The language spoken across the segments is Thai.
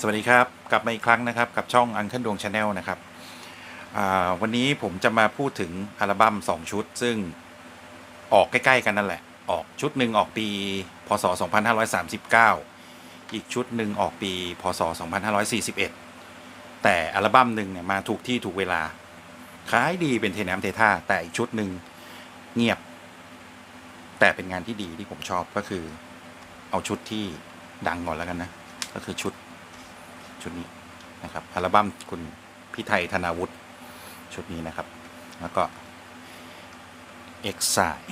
สวัสดีครับกลับมาอีกครั้งนะครับกับช่องอังเคิลดวงชาแนลนะครับวันนี้ผมจะมาพูดถึงอัลบั้ม2 ชุด ซึ่งออกใกล้ๆกันนั่นแหละ ออกชุดหนึ่งออกปี พศ 2539 อีกชุดหนึ่งออกปี พศ 2541 แต่อัลบั้มหนึ่งเนี่ยมาถูกที่ถูกเวลาขายดีเป็นเทน้ำเทท่าแต่อีกชุดหนึ่งเงียบ แต่เป็นงานที่ดีที่ผมชอบก็คือ เอาชุดที่ดังก่อนแล้วกันนะ ก็คือชุด ชุดนี้นะครับอัลบั้มคุณพี่ไทยธนาวุฒิชุดนี้นะครับ แล้วก็เอ็กซาย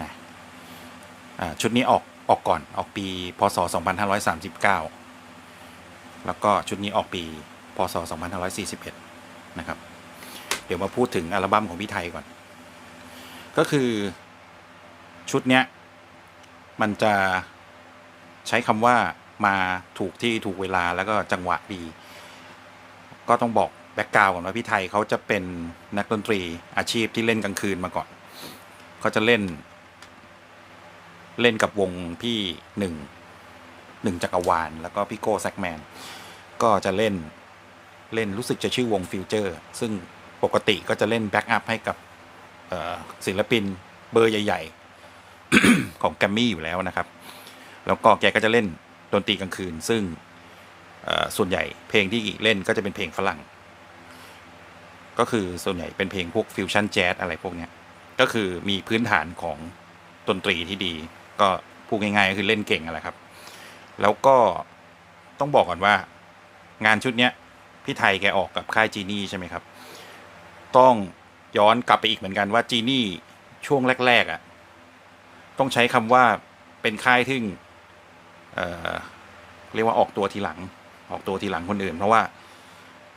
นะชุดนี้ออกออกก่อนออกปีพศ 2539 แล้วก็ชุดนี้ออกปีพศ 2541 นะครับ เดี๋ยวมาพูดถึงอัลบั้มของพี่ไทยก่อน ก็คือชุดเนี้ย มันจะใช้คำว่า มาถูกที่ถูกเวลาแล้วก็จังหวะดี ก็ต้องบอกแบ็กกราวก่อนว่าพี่ไทยเขาจะเป็นนักดนตรีอาชีพที่เล่นกลางคืนมาก่อนเขาจะเล่น เล่นกับวงพี่หนึ่งหนึ่งจักรวาล แล้วก็พี่โก้แซกแมน ก็จะเล่นเล่นรู้สึกจะชื่อวงฟิวเจอร์ ซึ่งปกติก็จะเล่นแบ็กอัพให้กับศิลปินเบอร์ใหญ่ ๆ ของแกรมมี่อยู่แล้วนะครับ แล้วก็แกก็จะเล่น ดนตรีกลางคืน ซึ่งส่วนใหญ่เพลงที่เล่นก็จะเป็นเพลงฝรั่ง ก็คือส่วนใหญ่เป็นเพลงพวกฟิวชั่นแจ๊สอะไรพวกเนี้ยก็คือมีพื้นฐานของดนตรีที่ดี ก็พูดง่ายๆก็คือเล่นเก่งอะไรครับ แล้วก็ต้องบอกก่อนว่างานชุดเนี้ยพี่ไทยแกออกกับค่ายจีนี่ใช่ไหมครับ ต้องย้อนกลับไปอีกเหมือนกันว่าจีนี่ช่วงแรกๆอะ่ะ ต้องใช้คำว่าเป็นค่ายที่ เอ่อเรียกว่าออกตัวทีหลัง ออกตัวทีหลังคนอื่น เพราะว่า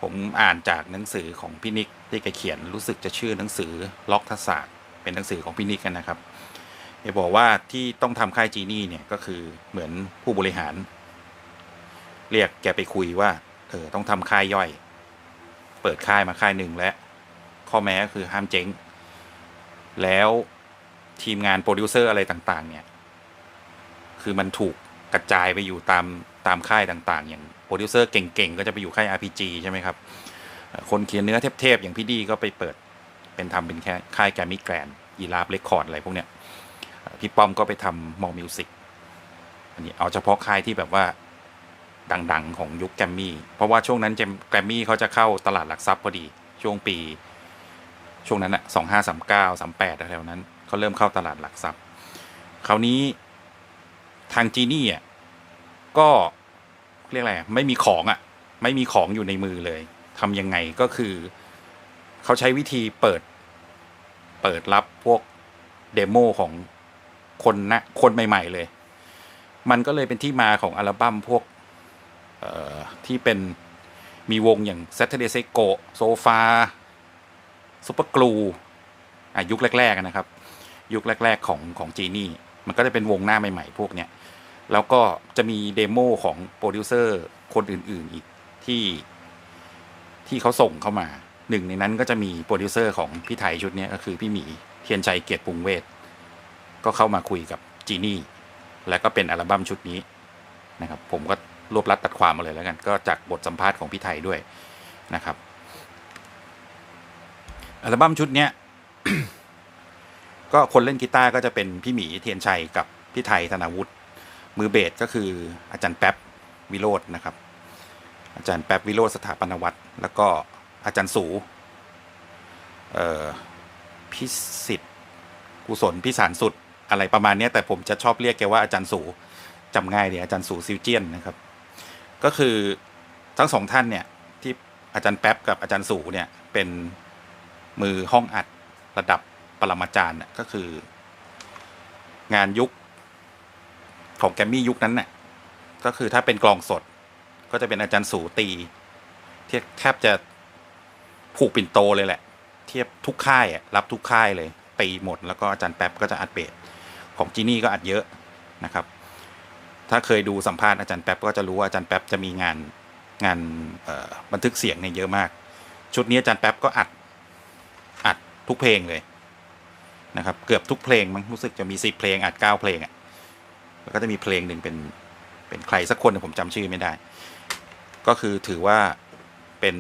ผมอ่านจากหนังสือของพี่นิกที่แกเขียนรู้สึกจะชื่อหนังสือล็อกทศาสตร์เป็นหนังสือของพี่นิกกันนะครับแกบอกว่าที่ต้องทำค่ายจีนี่เนี่ยก็คือเหมือนผู้บริหาร เรียกแกไปคุยว่าเออต้องทำค่ายย่อย เปิดค่ายมาค่ายหนึ่งและ ข้อแม้ก็คือห้ามเจ๊ง แล้วทีมงานโปรดิวเซอร์อะไรต่าง ๆ เนี่ย คือมันถูก กระจายไปอยู่ตามตามค่ายต่างๆ อย่างโปรดิวเซอร์เก่งๆ ก็จะไปอยู่ค่าย RPG ใช่ไหมครับ คนเขียนเนื้อเทพๆ อย่างพี่ดีก็ไปเปิดเป็นทำเป็นแค่ค่ายแกรมมี่แกรนยีราฟเรคคอร์ดอะไรพวกเนี้ยพี่ป้อมก็ไปทำมอลมิวสิกอันนี้เอาเฉพาะค่ายที่แบบว่าดังๆ ของยุคแกรมมี่ เพราะว่าช่วงนั้นแกรมมี่เขาจะเข้าตลาดหลักทรัพย์พอดี ช่วงปี ช่วงนั้นอะสองห้าสามเก้าสามแปดอะไรแถวนั้นเขาเริ่มเข้าตลาดหลักทรัพย์ คราวนี้ ทางจีนี่อะก็เรียกอะไรไม่มีของอะ ไม่มีของอยู่ในมือเลยทำยังไงก็คือ เขาใช้วิธีเปิด เปิดรับพวกเดโมของคนนะคนใหม่ ๆ เลย มันก็เลยเป็นที่มาของอัลบั้มพวกเอ่อที่เป็นมีวงอย่าง Saturday s e g o Sofa ซุปเปอร์กลูอะยุคแรก ๆ นะครับ ยุคแรก ๆ ของของจีนี่ มันก็จะเป็นวงหน้าใหม่ๆ พวกเนี้ยแล้วก็จะมีเดโมของโปรดิวเซอร์คนอื่นๆอีกที่ที่เขาส่งเข้ามาหนึ่งในนั้นก็จะมีโปรดิวเซอร์ของพี่ไทยชุดนี้ก็คือพี่หมีเทียนชัยเกียรติปรุงเวทก็เข้ามาคุยกับจีนี่ แล้วก็เป็นอัลบั้มชุดนี้นะครับ ผมก็รวบรัดตัดความมาเลยแล้วกัน ก็จากบทสัมภาษณ์ของพี่ไทยด้วยนะครับ อัลบั้มชุดเนี้ย ก็คนเล่นกีตาร์ก็จะเป็นพี่หมีเทียนชัยกับพี่ไทยธนาวุฒิมือเบสก็คืออาจารย์แป๊บวิโรจน์นะครับ อาจารย์แป๊บวิโรจน์สถาปนวัตรแล้วก็อาจารย์สูเอ่อพิสิทธิ์กุศลพิสารสุดอะไรประมาณนี้แต่ผมจะชอบเรียกแกว่าอาจารย์สูจำง่ายดีอาจารย์สูซิวเจียนนะครับ ก็คือทั้งสองท่านเนี่ยที่อาจารย์แป๊บกับอาจารย์สูเนี่ยเป็นมือห้องอัดระดับ ปรมาจารย์น่ะก็คือ งานยุคของแกมมี่ยุคนั้นน่ะก็คือถ้าเป็นกลองสด ก็จะเป็นอาจารย์สูตีเทียบแทบจะผูกปิ่นโตเลยแหละ เทียบทุกค่ายรับทุกค่ายเลย ตีหมด แล้วก็อาจารย์แป๊บก็จะอัดเบสของจีนี่ก็อัดเยอะนะครับ ถ้าเคยดูสัมภาษณ์อาจารย์แป๊บก็จะรู้ว่าอาจารย์แป๊บจะมีงานงานบันทึกเสียงเนี่ยเยอะมาก ชุดนี้อาจารย์แป๊บก็อัดอัดทุกเพลงเลย นะครับเกือบทุกเพลงมั้งรู้สึกจะมีสิบเพลงอัดเก้าเพลงอะ่ะแล้วก็จะมีเพลงหนึ่งเป็นเป็นใครสักคนผมจำชื่อไม่ได้ ก็คือถือว่าเป็น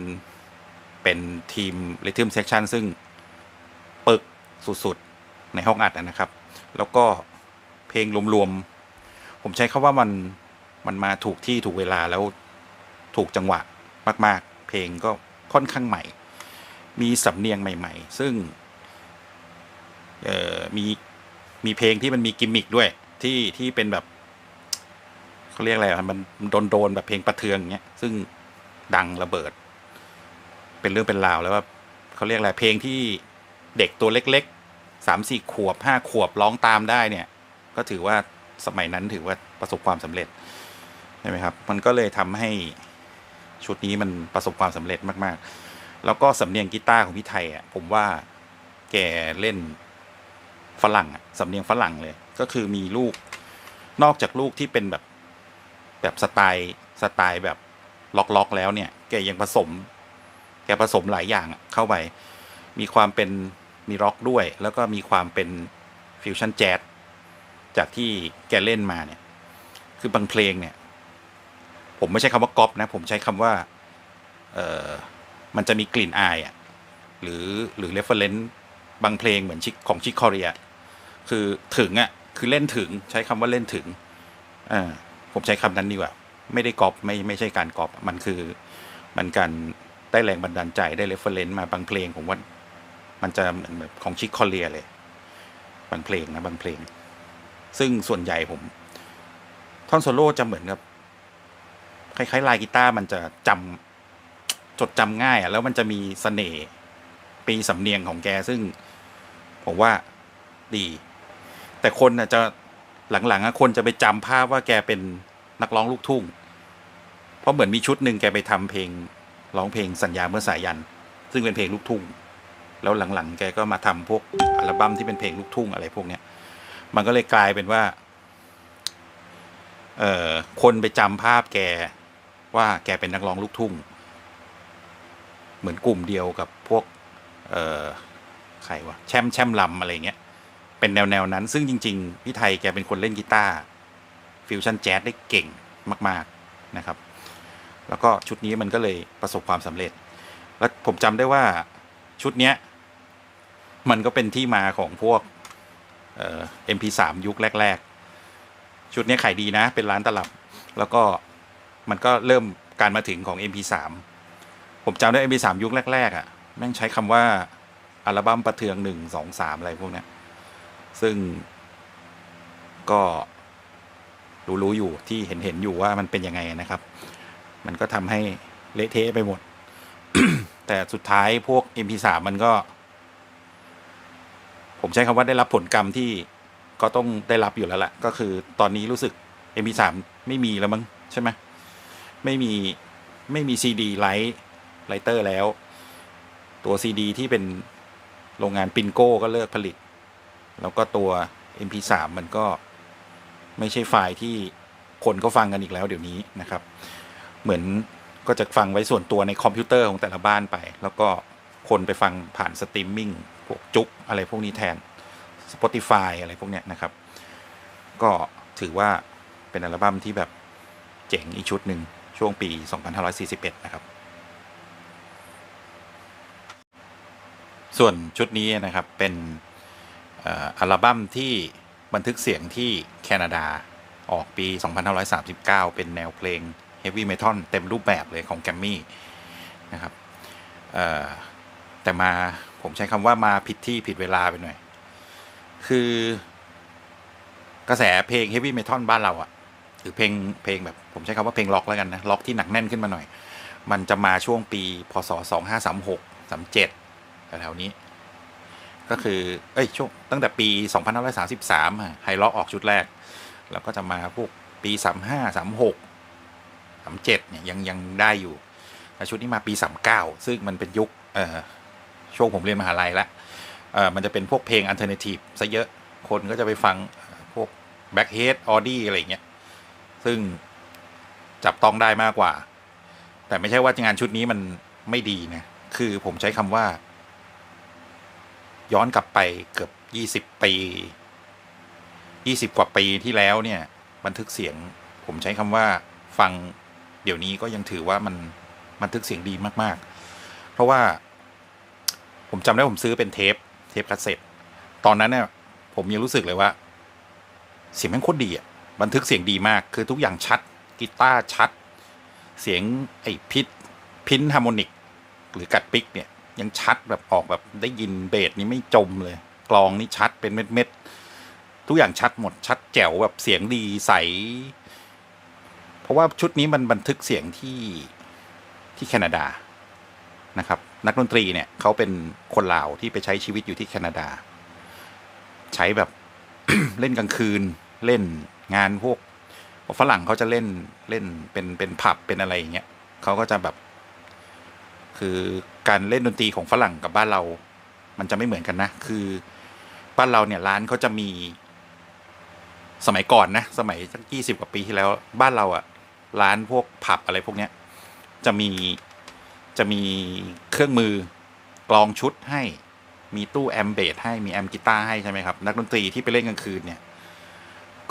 เป็นทีม Rhythm Section ซึ่งปึกสุดๆ ในห้องอัดนะครับ แล้วก็เพลงรวมๆ ผมใช้คาว่ามันมันมาถูกที่ถูกเวลาแล้วถูกจังหวะมาก ๆ เพลงก็ค่อนข้างใหม่ มีสำเนียงใหม่ ๆ ซึ่ง เอ่อมีมีเพลงที่มันมีกิมมิกด้วย ที่ที่เป็นแบบเขาเรียกอะไรมันโดนโดนๆแบบเพลงประเทืองเงี้ยซึ่งดังระเบิด เป็นเรื่องเป็นราวแล้วว่าเขาเรียกอะไรเพลงที่เด็กตัวเล็กๆสามสี่ขวบห้าขวบร้องตามได้เนี่ย ก็ถือว่าสมัยนั้นถือว่าประสบความสำเร็จใช่ไหมครับ มันก็เลยทำให้ชุดนี้มันประสบความสำเร็จมาก ๆ แล้วก็สำเนียงกีตาร์ของพี่ไทยอะผมว่าแกเล่น ฝรั่งอะสำเนียงฝรั่งเลย ก็คือมีลูก นอกจากลูกที่เป็นแบบแบบสไตล์สไตล์แบบล็อกๆแล้วเนี่ย แกยังผสม แกผสมหลายอย่างเข้าไป มีความเป็นมีร็อกด้วย แล้วก็มีความเป็นฟิวชั่นแจ๊สจากที่แกเล่นมาเนี่ย คือบางเพลงเนี่ย ผมไม่ใช้คำว่าก๊อปนะ ผมใช้คำว่าเออมันจะมีกลิ่นอายอะหรือหรือเรฟเฟอรนซ์บางเพลงเหมือนชิคของชิคคอเรีย คือถึงอะคือเล่นถึงใช้คำว่าเล่นถึงอ่าผมใช้คำนั้นดีกว่า ไม่ได้กอปไม่ไม่ใช่การกอปมันคือ มันการได้แรงบันดาลใจได้เรฟเฟรนซ์มาบางเพลงผมว่ามันจะเหมือนแบบของชิคคอเรียเลย บางเพลงนะบางเพลง ซึ่งส่วนใหญ่ผมท่อนโซโล่จะเหมือนกับคล้ายๆลายกีตาร์มันจะจำจดจำง่ายอะแล้วมันจะมีเสน่ห์ปีสำเนียงของแกซึ่ง ผมว่าดี แต่คนน่ะจะหลังๆอะคนจะไปจำภาพว่าแกเป็นนักร้องลูกทุ่ง เพราะเหมือนมีชุดหนึ่งแกไปทำเพลงร้องเพลงสัญญาเมื่อสายัน ซึ่งเป็นเพลงลูกทุ่ง แล้วหลังๆ แกก็มาทำพวกอัลบั้มที่เป็นเพลงลูกทุ่งอะไรพวกเนี้ย มันก็เลยกลายเป็นว่า เอ่อคนไปจำภาพแกว่าแกเป็นนักร้องลูกทุ่ง เหมือนกลุ่มเดียวกับพวก เอ่อใครวะแช่มแช่มลำอะไรเงี้ย เป็นแนวแนวนั้น ซึ่งจริง ๆ พี่ไทยแกเป็นคนเล่นกีตาร์ฟิวชั่นแจ๊สได้เก่งมาก ๆนะครับ แล้วก็ชุดนี้มันก็เลยประสบความสำเร็จ แล้วผมจำได้ว่าชุดเนี้ย มันก็เป็นที่มาของพวกเอ่อ MP3 ยุคแรก ๆ ชุดนี้ขายดีนะ เป็นร้านตลับ แล้วก็มันก็เริ่มการมาถึงของ MP3 ผมจำได้ MP3 ยุคแรก ๆอะ แม่งใช้คำว่า อัลบั้มประเทืองหนึ่งสองสามอะไรพวกนี้ ซึ่งก็รู้ๆอยู่ที่เห็นเห็นๆอยู่ว่ามันเป็นยังไงนะครับ มันก็ทำให้เละเทะไปหมด แต่สุดท้ายพวก MP3 มันก็ ผมใช้คำว่าได้รับผลกรรมที่ก็ต้องได้รับอยู่แล้วแหละก็คือตอนนี้รู้สึก MP3 ไม่มีแล้วมั้งใช่ไหมไม่มีไม่มีซีดีไลท์ไลเตอร์แล้ว ตัวซีดีที่เป็นโรงงานปินโก้ก็เลิกผลิต แล้วก็ตัว MP3 มันก็ไม่ใช่ไฟล์ที่คนก็ฟังกันอีกแล้วเดี๋ยวนี้นะครับ เหมือนก็จะฟังไว้ส่วนตัวในคอมพิวเตอร์ของแต่ละบ้านไป แล้วก็คนไปฟังผ่านสตรีมมิ่งพวกจุกอะไรพวกนี้แทน Spotify อะไรพวกเนี้ยนะครับ ก็ถือว่าเป็นอัลบั้มที่แบบเจ๋งอีกชุดหนึ่งช่วงปี 2541 นะครับ ส่วนชุดนี้นะครับเป็น อัลบั้มที่บันทึกเสียงที่แคนาดาออกปี 2539 เป็นแนวเพลง Heavy Metal เต็มรูปแบบเลยของแกมมี่นะครับแต่มาผมใช้คำว่ามาผิดที่ผิดเวลาไปหน่อย คือกระแสเพลง Heavy Metal บ้านเราอะหรือเพลงเพลงแบบผมใช้คำว่าเพลงล็อกแล้วกันนะ ล็อกที่หนักแน่นขึ้นมาหน่อย มันจะมาช่วงปี พศ 2536 37แถวๆนี้ ก็คือเอ้ยช่วงตั้งแต่ปี 2533อะไฮล็อกออกชุดแรก แล้วก็จะมาพวกปี 35 36 37เนี่ยยังยังได้อยู่แต่ชุดนี้มาปี 39 ซึ่งมันเป็นยุคเอ่อช่วงผมเรียนมหาลัยล้วเอ่อมันจะเป็นพวกเพลงอันเทอร์เนทีฟซะเยอะคนก็จะไปฟังพวกแบ็กเฮดออดี้อะไรเงี้ย ซึ่งจับต้องได้มากกว่า แต่ไม่ใช่ว่างานชุดนี้มันไม่ดีนะ คือผมใช้คำว่า ย้อนกลับไปเกือบยี่สิบปียี่สิบกว่าปีที่แล้วเนี่ย บันทึกเสียง ผมใช้คำว่าฟังเดี๋ยวนี้ก็ยังถือว่ามันบันทึกเสียงดีมาก ๆ เพราะว่า ผมจำได้ผมซื้อเป็นเทป เทปคาสเซ็ตตอนนั้นเนี่ยผมยังรู้สึกเลยว่า เสียงแม่งโคตรดีอะบันทึกเสียงดีมาก คือทุกอย่างชัดกีตาร์ชัด เสียงไอ้พิษพินฮาร์โมนิก หรือกัดปิกเนี่ย ยังชัดแบบออกแบบได้ยินเบสนี่ไม่จมเลย กลองนี่ชัดเป็นเม็ดเม็ดๆทุกอย่างชัดหมดชัดแจ๋วแบบเสียงดีใส เพราะว่าชุดนี้มันบันทึกเสียงที่ที่แคนาดานะครับ นักดนตรีเนี่ยเขาเป็นคนลาวที่ไปใช้ชีวิตอยู่ที่แคนาดา ใช้แบบเล่นกลางคืนเล่นงานพวกฝรั่งเขาจะเล่นเล่นเป็นเป็นผับเป็นอะไรอย่างเงี้ยเขาก็จะแบบ คือ การเล่นดนตรีของฝรั่งกับบ้านเรา มันจะไม่เหมือนกันนะ คือบ้านเราเนี่ยร้านเขาจะมีสมัยก่อนนะ สมัยสักยี่สิบกว่าปีที่แล้ว บ้านเราอะร้านพวกผับอะไรพวกเนี้ย จะมีจะมีเครื่องมือกลองชุดให้ มีตู้แอมเบสให้มีแอมกีตาร์ให้ใช่ไหมครับนักดนตรีที่ไปเล่นกลางคืนเนี่ย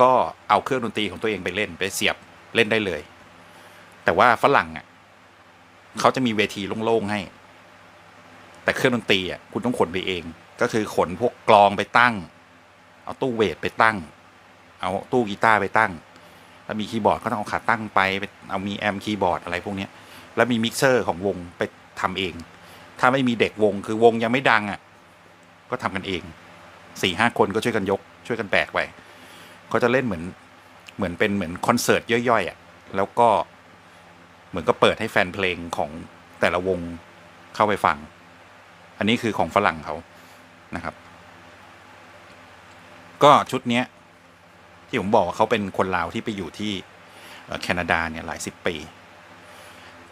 ก็เอาเครื่องดนตรีของตัวเองไปเล่นไปเสียบเล่นได้เลย แต่ว่าฝรั่งอะเขาจะมีเวทีโล่งๆให้ แต่เครื่องดนตรีอะคุณต้องขนไปเอง ก็คือขนพวกกลองไปตั้ง เอาตู้เวทไปตั้ง เอาตู้กีตาร์ไปตั้ง แล้วมีคีย์บอร์ดก็ต้องเอาขาตั้งไปไปเอามีแอมคีย์บอร์ดอะไรพวกเนี้ยแล้วมีมิกเซอร์ของวงไปทำเอง ถ้าไม่มีเด็กวงคือวงยังไม่ดังอะก็ทำกันเองสี่ห้าคนก็ช่วยกันยก ช่วยกันแบกไปเขาจะเล่นเหมือนเหมือนเป็นเหมือนคอนเสิร์ตย่อยๆอะแล้วก็เหมือนก็เปิดให้แฟนเพลงของแต่ละวงเข้าไปฟัง อันนี้คือของฝรั่งเขานะครับ ก็ชุดเนี้ย ที่ผมบอกว่าเขาเป็นคนลาวที่ไปอยู่ที่แคนาดาเนี่ยหลายสิบปี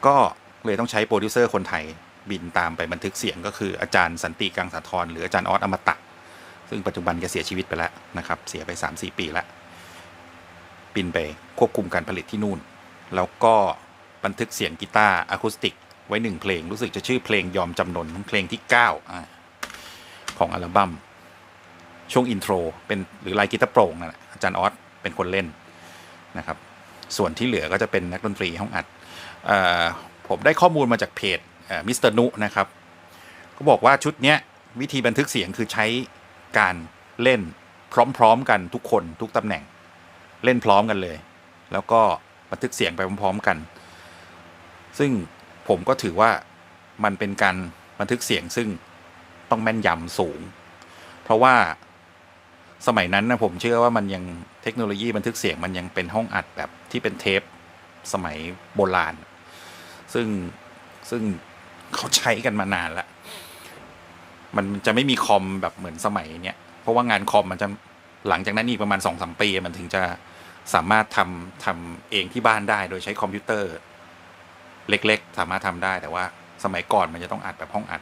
ก็เลยต้องใช้โปรดิวเซอร์คนไทยบินตามไปบันทึกเสียงก็คืออาจารย์สันติกังสาธรหรืออาจารย์ออสอมตะ ซึ่งปัจจุบันแกเสียชีวิตไปแล้วนะครับ เสียไป 3-4 ปีแล้วบินไปควบคุมการผลิตที่นู่น แล้วก็บันทึกเสียงกีตาร์อะคูสติก ไว้หนึ่งเพลงรู้สึกจะชื่อเพลงยอมจำนนเพลงที่9อ่าของอัลบั้มช่วงอินโทรเป็นหรือลายกีตาร์โปร่งนั่นแหละอาจารย์ออสเป็นคนเล่นนะครับ ส่วนที่เหลือก็จะเป็นนักดนตรีห้องอัดออผมได้ข้อมูลมาจากเพจมิสเตอร์นุนะครับเขาบอกว่าชุดเนี้ยวิธีบันทึกเสียงคือใช้การเล่นพร้อมๆกันทุกคนทุกตำแหน่ง เล่นพร้อมกันเลย แล้วก็บันทึกเสียงไปพร้อม ๆกัน ซึ่ง ผมก็ถือว่ามันเป็นการบันทึกเสียงซึ่งต้องแม่นยำสูง เพราะว่าสมัยนั้นนะผมเชื่อว่ามันยังเทคโนโลยีบันทึกเสียงมันยังเป็นห้องอัดแบบที่เป็นเทปสมัยโบราณ ซึ่งซึ่งเขาใช้กันมานานแล้วมันจะไม่มีคอมแบบเหมือนสมัยเนี้ยเพราะว่างานคอมมันจะหลังจากนั้นอีกประมาณสองสามปีมันถึงจะสามารถทำทำเองที่บ้านได้โดยใช้คอมพิวเตอร์ เล็ก ๆ สามารถทำได้ แต่ว่าสมัยก่อนมันจะต้องอัดแบบห้องอัด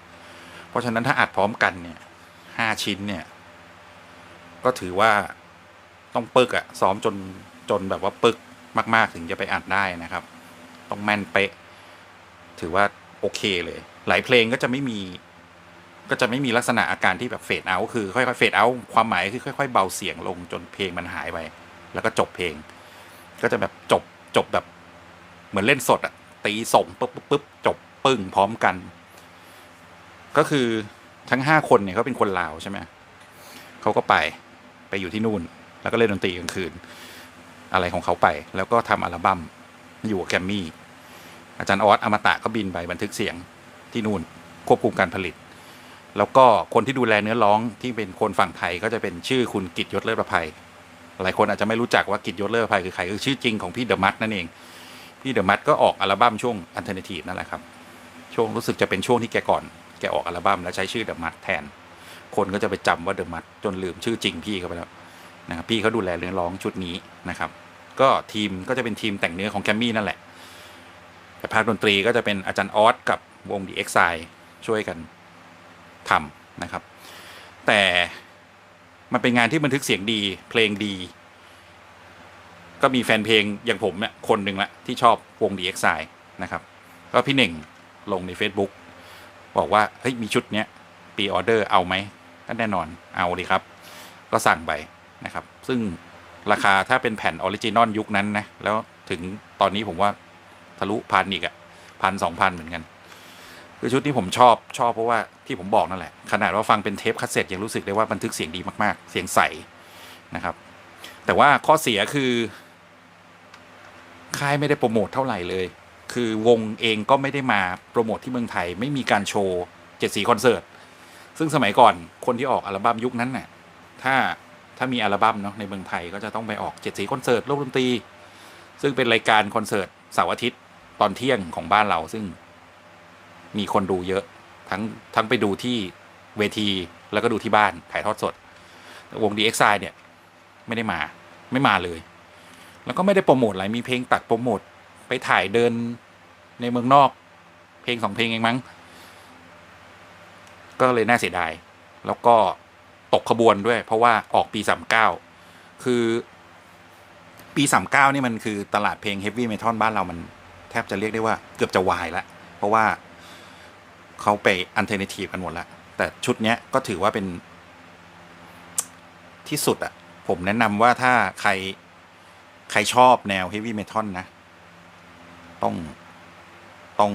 เพราะฉะนั้นถ้าอัดพร้อมกันเนี่ยห้าชิ้นเนี่ย ก็ถือว่าต้องปึกอะซ้อมจนจนแบบว่าปึกมาก ๆ ถึงจะไปอัดได้นะครับ ต้องแม่นเป๊ะ ถือว่าโอเคเลย หลายเพลงก็จะไม่มี ก็จะไม่มีลักษณะอาการที่แบบเฟดเอาคือค่อยๆเฟดเอาความหมายคือค่อย ๆ เบาเสียงลงจนเพลงมันหายไป แล้วก็จบเพลง ก็จะแบบจบจบแบบ เหมือนเล่นสดอะ ตีส่งปุ๊บปุ๊บปุ๊บจบปึ้งพร้อมกัน ก็คือทั้งห้าคนเนี่ยเขาเป็นคนลาวใช่ไหมเขาก็ไปไปอยู่ที่นู่น แล้วก็เล่นดนตรีกลางคืน อะไรของเขาไป แล้วก็ทำอัลบั้มอยู่กับแกมมี่ อาจารย์ออสอมตะก็บินไปบันทึกเสียงที่นู่นควบคุมการผลิต แล้วก็คนที่ดูแลเนื้อร้องที่เป็นคนฝั่งไทยก็จะเป็นชื่อคุณกิตยศเลิศประภัยหลายคนอาจจะไม่รู้จักว่ากิตยศเลิศประภัยคือใครคือชื่อจริงของพี่เดอะมัดนั่นเอง พี่เดอะมัดก็ออกอัลบั้มช่วงอันเทอร์เนทีฟนั่นแหละครับ ช่วงรู้สึกจะเป็นช่วงที่แกก่อน แกออกอัลบั้มแล้วใช้ชื่อเดอะมัดแทน คนก็จะไปจำว่าเดอะมัดจนลืมชื่อจริงพี่เขาไปแล้วนะครับพี่เขาดูแลเนื้อร้องชุดนี้นะครับ ก็ทีมก็จะเป็นทีมแต่งเนื้อของแกมมี่นั่นแหละ แต่ภาคดนตรีก็จะเป็นอาจารย์ออสกับวงดีเอ็กไซช่วยกันทำนะครับ แต่มันเป็นงานที่บันทึกเสียงดี เพลงดี ก็มีแฟนเพลงอย่างผมเนี่ยคนหนึ่งละที่ชอบวงดีเอ็กไซนะครับ ก็พี่เน่งลงใน Facebook บอกว่า เฮ้ย มีชุดเนี้ยปีออเดอร์เอาไหมก็แน่นอนเอาเลยครับ ก็สั่งไปนะครับ ซึ่งราคาถ้าเป็นแผ่นออริจินอลยุคนั้นนะ แล้วถึงตอนนี้ผมว่าทะลุพันอีกอะพันสองพันเหมือนกัน คือชุดนี้ผมชอบชอบเพราะว่าที่ผมบอกนั่นแหละ ขนาดว่าฟังเป็นเทปคัสเซ็ตยังรู้สึกได้ว่าบันทึกเสียงดีมากๆ เสียงใสนะครับ แต่ว่าข้อเสียคือ ค่ายไม่ได้โปรโมทเท่าไหร่เลย คือวงเองก็ไม่ได้มาโปรโมทที่เมืองไทย ไม่มีการโชว์เจ็ดสีคอนเสิร์ตซึ่งสมัยก่อนคนที่ออกอัลบั้มยุคนั้นน่ะถ้าถ้ามีอัลบั้มเนาะในเมืองไทยก็จะต้องไปออกเจ็ดสีคอนเสิร์ตโลกดนตรี ซึ่งเป็นรายการคอนเสิร์ตเสาร์อาทิตย์ตอนเที่ยงของบ้านเราซึ่งมีคนดูเยอะทั้งทั้งไปดูที่เวทีแล้วก็ดูที่บ้านถ่ายทอดสด วง DXI เนี่ย ไม่ได้มาไม่มาเลย แล้วก็ไม่ได้โปรโมทอะไรมีเพลงตัดโปรโมทไปถ่ายเดินในเมืองนอก เพลงสองเพลงเองมั้ง ก็เลยน่าเสียดาย แล้วก็ตกขบวนด้วย เพราะว่าออกปีสามเก้าคือปีสามเก้านี่มันคือตลาดเพลงเฮฟวี่เมทัลบ้านเรามันแทบจะเรียกได้ว่าเกือบจะวายล้วเพราะว่าเขาไปอันเทอร์เนทีฟกันหมดล้วแต่ชุดเนี้ยก็ถือว่าเป็นที่สุดอะผมแนะนำว่าถ้าใคร ใครชอบแนวเฮฟวี่เมทัลนะ ต้องต้อง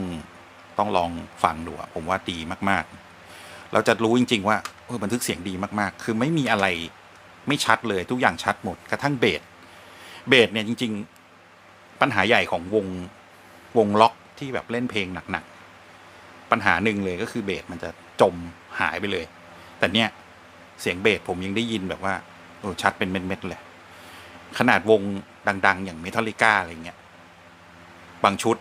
ต้องลองฟังดูอะผมว่าดีมาก ๆ เราจะรู้จริง ๆ ว่าเออบันทึกเสียงดีมาก ๆ คือไม่มีอะไรไม่ชัดเลยทุกอย่างชัดหมดกระทั่งเบสเบสเนี่ยจริง ๆ ปัญหาใหญ่ของวงวงล็อกที่แบบเล่นเพลงหนักๆปัญหาหนึ่งเลยก็คือเบสมันจะจมหายไปเลย แต่เนี้ยเสียงเบสผมยังได้ยินแบบว่าเออชัดเป็นเม็ดๆเลย ขนาดวง ดัง ๆ อย่างเมทัลลิก้าอะไรเงี้ย บางชุด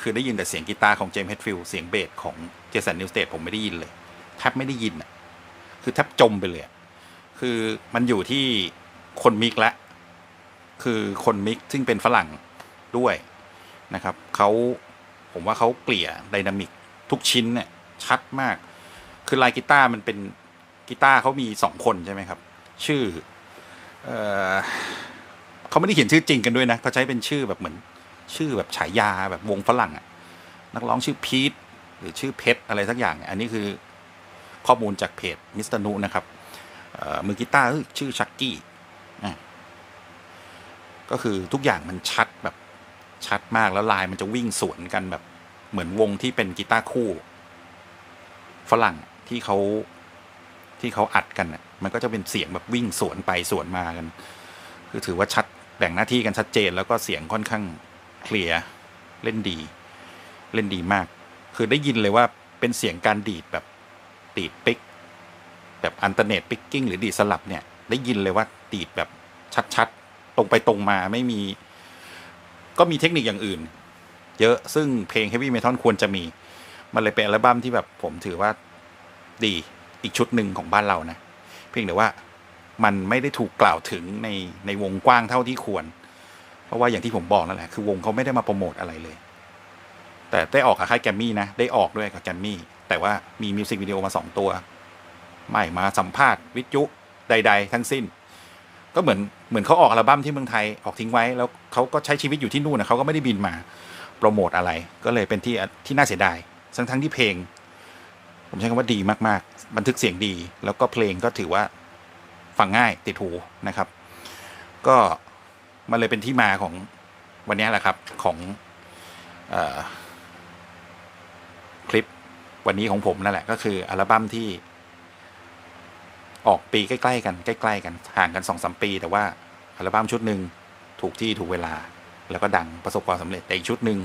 คือได้ยินแต่เสียงกีตาร์ของเจมส์เฮดฟิลด์เสียงเบสของเจสันนิวสเตทผมไม่ได้ยินเลยแทบไม่ได้ยินอะ คือแทบจมไปเลยคือมันอยู่ที่คนมิกละ คือคนมิกซึ่งเป็นฝรั่งด้วยนะครับเขาผมว่าเขาเกลี่ยไดนามิกทุกชิ้นเนี่ยชัดมาก คือลายกีตาร์มันเป็นกีตาร์เขามีสองคนใช่ไหมครับ ชื่อเออ เขาไม่ได้เขียนชื่อจริงกันด้วยนะเขาใช้เป็นชื่อแบบเหมือน ชื่อแบบฉายาแบบวงฝรั่งอะนักร้องชื่อพีทหรือชื่อเพชรอะไรสักอย่าง อันนี้คือข้อมูลจากเพจมิสเตอร์นูนะครับมือกีตาร์ชื่อชักกี้ก็คือทุกอย่างมันชัดแบบชัดมากแล้วลายมันจะวิ่งสวนกันแบบเหมือนวงที่เป็นกีตาร์คู่ ฝรั่งที่เขาที่เขาอัดกันมันก็จะเป็นเสียงแบบวิ่งสวนไปสวนมากัน คือถือว่าชัด แบ่งหน้าที่กันชัดเจน แล้วก็เสียงค่อนข้างเคลียร์เล่นดี เล่นดีมาก คือได้ยินเลยว่าเป็นเสียงการดีดแบบดีดปิก แบบอันเทอร์เน็ตปิกกิ้งหรือดีดสลับเนี่ย ได้ยินเลยว่าดีดแบบชัดๆ ตรงไปตรงมาไม่มี ก็มีเทคนิคอย่างอื่น เยอะซึ่งเพลง Heavy Metal ควรจะมี มันเลยเป็นอัลบั้มที่แบบผมถือว่าดีอีกชุดหนึ่งของบ้านเรานะ เพียงแต่ว่า มันไม่ได้ถูกกล่าวถึงในในวงกว้างเท่าที่ควร เพราะว่าอย่างที่ผมบอกนั่นแหละคือวงเขาไม่ได้มาโปรโมทอะไรเลย แต่ได้ออกกับค่ายแกมมี่นะ ได้ออกด้วยกับแกมมี่ แต่ว่ามีมิวสิกวิดีโอมาสองตัว ไม่มาสัมภาษณ์วิทยุใด ๆ ทั้งสิ้น ก็เหมือนเหมือนเขาออกอัลบั้มที่เมืองไทยออกทิ้งไว้ แล้วเขาก็ใช้ชีวิตอยู่ที่นู่นนะเขาก็ไม่ได้บินมาโปรโมทอะไร ก็เลยเป็นที่ที่น่าเสียดายทั้งทั้งที่เพลง ผมใช้คำว่าดีมากๆ บันทึกเสียงดี แล้วก็เพลงก็ถือว่า ฟังง่ายติดหูนะครับ ก็มันเลยเป็นที่มาของวันนี้แหละครับของอคลิปวันนี้ของผมนั่นแหละก็คืออัลบั้มที่ ออกปีใกล้ๆกันใกล้ๆกันห่างกันสองสมปี แต่ว่าอัลบั้มชุดหนึ่งถูกที่ถูกเวลา แล้วก็ดังประสบความสำเร็จแต่อีกชุดหนึ่ง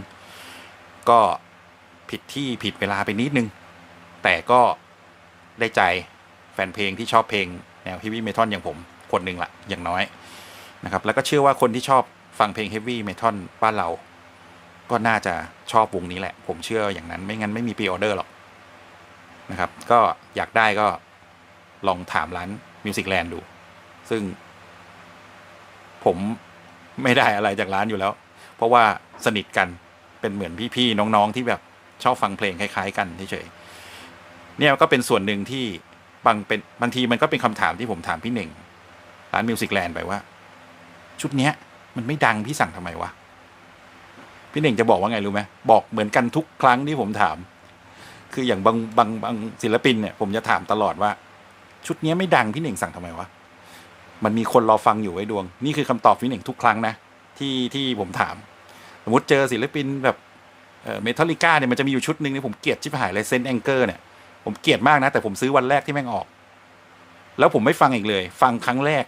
ก็ผิดที่ผิดเวลาไปนิดนึง แต่ก็ได้ใจแฟนเพลงที่ชอบเพลง แนวเฮฟวี่เมทัลอย่างผมคนหนึ่งละอย่างน้อยนะครับแล้วก็เชื่อว่าคนที่ชอบฟังเพลงเฮฟวี่เมทัลบ้านเรา ก็น่าจะชอบวงนี้แหละ ผมเชื่ออย่างนั้นไม่งั้นไม่มีปีออเดอร์หรอกนะครับก็อยากได้ก็ลองถามร้านมิวสิกแลนด์ดู ซึ่ง ผมไม่ได้อะไรจากร้านอยู่แล้ว เพราะว่าสนิทกันเป็นเหมือนพี่ๆน้องๆที่แบบชอบฟังเพลงคล้าย ๆ กันเฉยๆเนี่ยก็เป็นส่วนหนึ่งที่ บางเป็นบางทีมันก็เป็นคำถามที่ผมถามพี่หนึ่งร้านมิวสิกแลนด์ไปว่า ชุดเนี้ย มันไม่ดังพี่สั่งทำไมวะพี่หนึ่งจะบอกว่าไงรู้ไหมบอกเหมือนกันทุกครั้งที่ผมถาม คืออย่างบางบางบางศิลปินเนี่ย ผมจะถามตลอดว่า ชุดเนี้ยไม่ดังพี่หนึ่งสั่งทำไมวะมันมีคนรอฟังอยู่ไอ้ดวง นี่คือคำตอบพี่หนึ่งทุกครั้งนะที่ที่ผมถาม สมมติเจอศิลปินแบบเมทัลลิก้าเนี่ยมันจะมีอยู่ชุดหนึ่งที่ผมเกลียดชิบหายเลยเซนแองเกอร์เนี่ย ผมเกลียดมากนะ แต่ผมซื้อวันแรกที่แม่งออก แล้วผมไม่ฟังอีกเลย ฟังครั้งแรก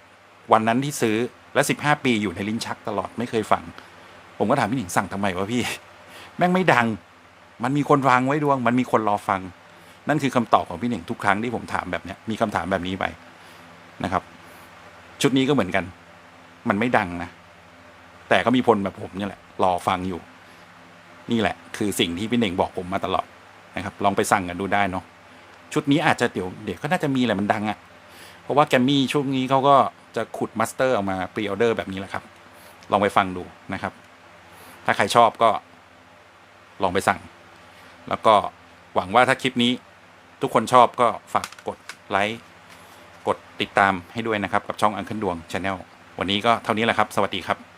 วันนั้นที่ซื้อและสิบห้าปีอยู่ในลิ้นชักตลอดไม่เคยฟัง ผมก็ถามพี่หนิงสั่งทำไมวะพี่ แม่งไม่ดัง มันมีคนวางไว้ดวง มันมีคนรอฟัง นั่นคือคำตอบของพี่หนิงทุกครั้งที่ผมถามแบบเนี้ยมีคำถามแบบนี้ไปนะครับ ชุดนี้ก็เหมือนกัน มันไม่ดังนะแต่ก็มีคนแบบผมเนี่ยแหละ รอฟังอยู่ นี่แหละ คือสิ่งที่พี่หนิงบอกผมมาตลอดนะครับ ลองไปสั่งกันดูได้เนาะ ชุดนี้อาจจะเดี๋ยวเดี๋ยวก็น่าจะมีแหละมันดังอะ่ะ เพราะว่าแกมมี่ช่วงนี้เขาก็จะขุดมาสเตอร์ออกมาพรีออเดอร์แบบนี้แหละครับ ลองไปฟังดูนะครับ ถ้าใครชอบก็ลองไปสั่ง แล้วก็หวังว่าถ้าคลิปนี้ทุกคนชอบก็ฝากกดไลค์กดติดตามให้ด้วยนะครับ กับช่องอังเคิลดวงชาแนลวันนี้ก็เท่านี้แหละครับ สวัสดีครับ